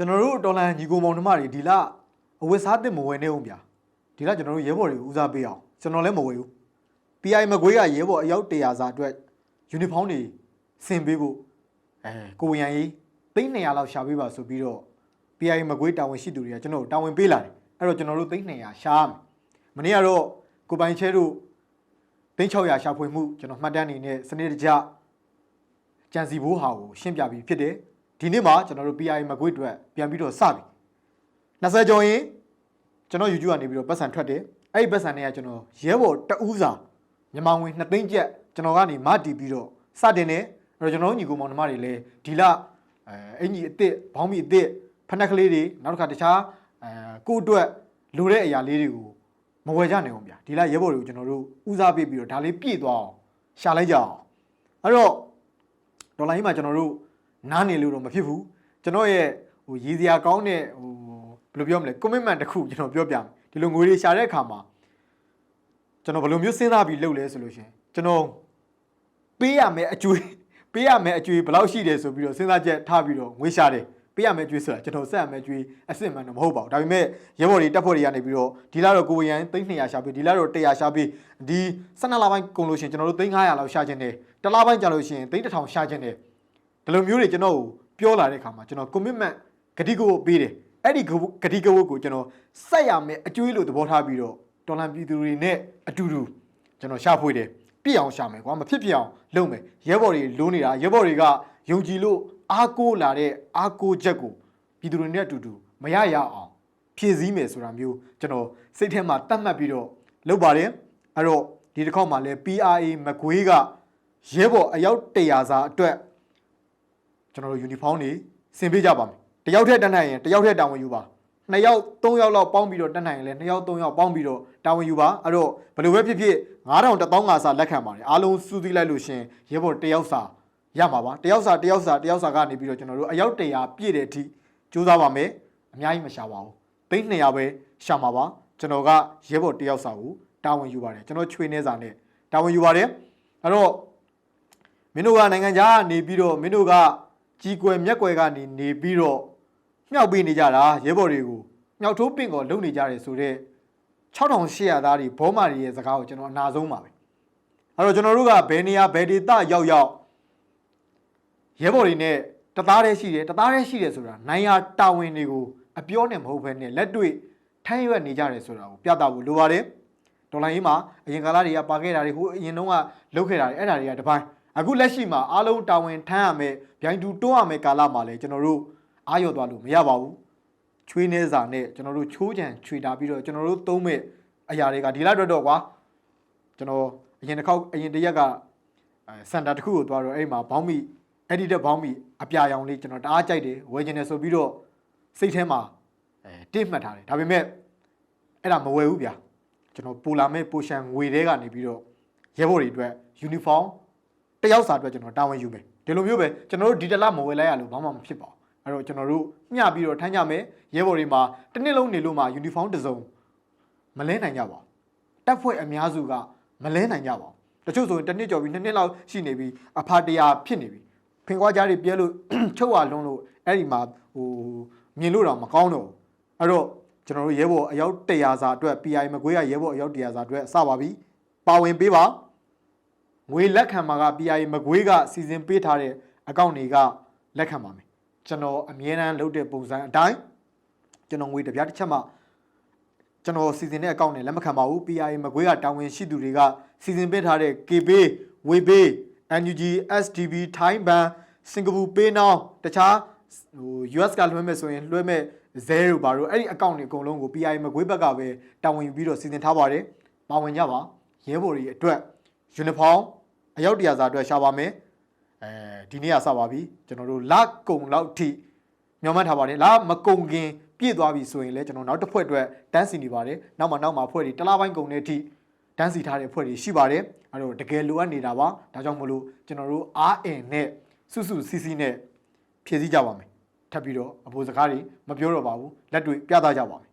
ကျွန်တော်တို့တော်လန်ညီကိုမောင်နှမတွေဒီလအဝတ်စားတစ်မဝယ်နေအောင်ဗျာဒီလကျွန်တော်တို့ရဲဘော်တွေကိုဦးစားပေးအောင်ကျွန်တော်လည်းမဝယ်ဘူး PI မကွေးကရဲဘော်အယောက်100စာအတွက်ယူနီဖောင်းတွေဆင်ပေးဖို့အဲကိုဝရန်ကြီးသိန်း200လောက်ရှာပေးပါဆိုပြီးတော့ PI မကွေးတာဝန်ရှိသူတွေကကျွန်တော်တို့တာဝန်ပေးလာတယ်အဲ့တော့ကျွန်တော်တို့သိန်း200ရှာရမယ်မနေ့ကတော့ကိုပိုင်ချဲတို့သိန်း600ရှာဖွေမှုကျွန်တော်မှတ်တမ်းနေနဲ့စနစ်တကျကြံစီဘိုးဟာကိုရှင်းပြပြီးဖြစ်တယ် ဒီနေ့မှာကျွန်တော်တို့ PI မကွေးအတွက်ပြန်ပြီးတော့စပြီ20ကျော်ရင်ကျွန်တော် YouTube ကနေပြီးတော့ပတ်စံထွက်တယ်အဲ့ဒီပတ်စံတွေကကျွန်တော်ရဲဘော်တအူးစာမြန်မာငွေ2သိန်းကျပ်ကျွန်တော်ကနေမတီးပြီးတော့စတင်တယ်အဲ့တော့ကျွန်တော်တို့ညီကိုမောင်နှမတွေလည်းဒီလအဲအင်ကြီးအစ်စ်ဘောင်းမီအစ်စ်ဖနက်ကလေးတွေနောက်တစ်ခါတခြားအဲကိုယ့်အတွက်လိုတဲ့အရာလေးတွေကိုမဝယ်ကြနိုင်အောင်ဗျာဒီလရဲဘော်တွေကိုကျွန်တော်တို့ဦးစားပေးပြီးတော့ဒါလေးပြည့်သွားအောင်ရှာလိုက်ကြအောင်အဲ့တော့ဒေါ်လာကြီးမှာကျွန်တော်တို့ နားနေလို့တော့မဖြစ်ဘူးကျွန်တော်ရဲ့ဟိုရည်စရာကောင်းတဲ့ဟိုဘယ်လိုပြောမလဲ commitment တစ်ခုကျွန်တော်ပြောပြမယ်ဒီလိုငွေတွေရှာတဲ့အခါမှာကျွန်တော်ဘယ်လိုမျိုးစဉ်းစားပြီးလုပ်လဲဆိုလို့ရှရင်ကျွန်တော်ပေးရမယ်အကျွေးပေးရမယ်အကျွေးဘယ်လောက်ရှိတယ်ဆိုပြီးတော့စဉ်းစားချက်ထားပြီးတော့ငွေရှာတယ်ပေးရမယ်အကျွေးဆိုတာကျွန်တော်ဆက်ရမယ်အကျွေးအစစ်မှန်တော့မဟုတ်ပါဘူးဒါပေမဲ့ရဲဘော်တွေတက်ဖို့တွေကနေပြီးတော့ဒီလာတော့ကိုဝရန်သိန်း200ရှာပေးဒီလာတော့100ရှာပေးဒီ12လပိုင်းကုန်လို့ရှရင်ကျွန်တော်တို့သိန်း900လောက်ရှာခြင်းတယ်တစ်လပိုင်းကြာလို့ရှရင်သိန်း1000ရှာခြင်းတယ် ဒီလိုမျိုးတွေကျွန်တော်ကိုပြောလာတဲ့အခါမှာကျွန်တော် commitment ဂတိကဝတ်ပေးတယ်အဲ့ဒီဂတိကဝတ်ကိုကျွန်တော်ဆက်ရမယ်အကျွေးလို့သဘောထားပြီးတော့တော်လန်ပြည်သူတွေနဲ့အတူတူကျွန်တော်ရှာဖွေတယ်ပြည့်အောင်ရှာမယ်ကွာမဖြစ်ပြအောင်လုပ်မယ်ရဲဘော်တွေလိုးနေတာရဲဘော်တွေကယုံကြည်လို့အားကိုးလာတဲ့အားကိုးချက်ကိုပြည်သူတွေနဲ့အတူတူမရရအောင်ဖြည့်ဆည်းမယ်ဆိုတာမျိုးကျွန်တော်စိတ်ထဲမှာတတ်မှတ်ပြီးတော့လုပ်ပါတယ်အဲ့တော့ဒီတစ်ခေါက်မှာလဲ PRA မကွေးကရဲဘော်အယောက်100စာအတွက် ကျွန်တော်တို့ယူနီဖောင်းတွေဆင်ပေးကြပါမယ်တယောက်ထက်တက်နိုင်ရင်တယောက်ထက်တာဝန်ယူပါနှစ်ယောက်သုံးယောက်လောက်ပေါင်းပြီးတော့တက်နိုင်ရင်လည်းနှစ်ယောက်သုံးယောက်ပေါင်းပြီးတော့တာဝန်ယူပါအဲ့တော့ဘယ်လိုပဲဖြစ်ဖြစ်9000 1000ငါစာလက်ခံပါတယ်အားလုံးစုစည်းလိုက်လို့ရှင်ရဲဘော်တယောက်စာရမှာပါတယောက်စာတယောက်စာတယောက်စာကနေပြီးတော့ကျွန်တော်တို့အယောက်100ပြည့်တဲ့အထိကြိုးစားပါမယ်အများကြီးမရှာပါဘူးသိန်း200ပဲရှာမှာပါကျွန်တော်ကရဲဘော်တယောက်စာကိုတာဝန်ယူပါတယ်ကျွန်တော်ချွေနေစာနဲ့တာဝန်ယူပါတယ်အဲ့တော့မင်းတို့ကနိုင်ငံခြားကနေပြီးတော့မင်းတို့က ကြီးကွယ်မျက်ကွယ်ကနေနေပြီးတော့မြောက်ပေးနေကြတာရဲဘော်တွေကိုမြောက်ထိုးပင့်ကောလုံနေကြတယ်ဆိုတော့6800သားတွေဘောမာတွေရဲ့စကားကိုကျွန်တော်အနာဆုံးပါပဲအဲ့တော့ကျွန်တော်တို့ကဘယ်နေရာဘယ်ဒေသရောက်ရောက်ရဲဘော်တွေနဲ့တသားတည်းရှိတယ်တသားတည်းရှိတယ်ဆိုတာနိုင်ရာတာဝန်တွေကိုအပြောနဲ့မဟုတ်ဘဲနဲ့လက်တွေ့ထမ်းရွက်နေကြတယ်ဆိုတာကိုပြသဖို့လိုပါတယ်ဒေါ်လာရေးမှာအရင်ကာလတွေကပါခဲ့တာတွေဟိုအရင်တုန်းကလုပ်ခဲ့တာတွေအဲ့ဒါတွေကတပိုင်း အခုလက်ရှိမှာအားလုံးတာဝန်ထမ်းရမယ်ဗျိုင်းတူတွန်းရမယ်ကာလမှာလည်းကျွန်တော်တို့အာရုံသွားလို့မရပါဘူးချွေးနေစာနဲ့ကျွန်တော်တို့ချိုးချံချွေတာပြီးတော့ကျွန်တော်တို့သုံးမဲ့အရာတွေကဒီလောက်တော့တော့ကွာကျွန်တော်အရင်တစ်ခေါက်အရင်တစ်ရက်ကအဲစင်တာတစ်ခုကိုသွားတော့အဲ့ဒီမှာဘောင်းမီအဲ့ဒီတက်ဘောင်းမီအပြာရောင်လေးကျွန်တော်တအားကြိုက်တယ်ဝယ်ချင်တယ်ဆိုပြီးတော့စိတ်ထဲမှာအဲတိမှတ်ထားတယ်ဒါပေမဲ့အဲ့ဒါမဝယ်ဘူးဗျာကျွန်တော်ပူလာမဲ့ပိုရှန်ငွေတဲကနေပြီးတော့ရဲဘော်တွေအတွက်ယူနီဖောင်း တယောက်စာအတွက်ကျွန်တော်တာဝန်ယူမယ်ဒီလိုမျိုးပဲကျွန်တော်တို့ဒီတလမဝယ်လိုက်ရလို့ဘာမှမဖြစ်ပါဘူးအဲ့တော့ကျွန်တော်တို့မျှပြီးတော့ထမ်းကြမယ်ရဲဘော်တွေမှာတစ်နှစ်လုံးနေလို့မှယူနီဖောင်းတစ်စုံမလဲနိုင်ကြပါဘူးတက်ဖွဲ့အများစုကမလဲနိုင်ကြပါဘူးတချို့ဆိုရင်တစ်နှစ်ကျော်ပြီးနှစ်နှစ်လောက်ရှိနေပြီအဖာတရာဖြစ်နေပြီဖင်ကွားကြားတွေပြဲလို့ချုပ်ရလွန်းလို့အဲ့ဒီမှာဟိုမြင်လို့တော့မကောင်းတော့ဘူးအဲ့တော့ကျွန်တော်တို့ရဲဘော်အယောက်100စာအတွက် PI မကွေးရရဲဘော်အယောက်100စာအတွက်စပါပြီပါဝင်ပေးပါ ငွေလက်ခံမှာက PI မကွေးကစီစဉ်ပေးထားတဲ့အကောင့်တွေကလက်ခံပါမယ်ကျွန်တော်အမြဲတမ်းလုပ်တဲ့ပုံစံအတိုင်းကျွန်တော်ငွေတစ်ပြားတစ်ချက်မှကျွန်တော်စီစဉ်တဲ့အကောင့်နဲ့လက်မခံပါဘူး PI မကွေးကတာဝန်ရှိသူတွေကစီစဉ်ပေးထားတဲ့ KB Waypay NUG SDB Thai Ban စင်ကာပူ Pay Now တခြားဟို US ကလွှဲမဲ့ဆိုရင်လွှဲမဲ့0ဘာလို့အဲ့ဒီအကောင့်တွေအကုန်လုံးကို PI မကွေးဘက်ကပဲတာဝန်ယူပြီးတော့စီစဉ်ထားပါတယ်ပါဝင်ကြပါရဲဘော်တွေအတွက်ယူနီဖောင်း အယောက်တရာစာအတွက်ရှာပါမယ်အဲဒီနေ့ကစပါပြီကျွန်တော်တို့လကုံလောက်ထိမျှော်မှန်းထားပါတယ်လမကုံခင်ပြည့်သွားပြီဆိုရင်လည်းကျွန်တော်နောက်တစ်ဖွဲ့အတွက်တန်းစီနေပါတယ်နောက်မှနောက်မှဖွဲ့တွေတစ်လားပိုင်းကုံတဲ့အထိတန်းစီထားတဲ့ဖွဲ့တွေရှိပါတယ်အဲ့တော့တကယ်လိုအပ်နေတာပါဒါကြောင့်မလို့ကျွန်တော်တို့အားအင်နဲ့စုစုစီစီနဲ့ဖြည့်ဆည်းကြပါမယ်ထပ်ပြီးတော့အဖို့စကားတွေမပြောတော့ပါဘူးလက်တွေ့ပြသကြပါမယ်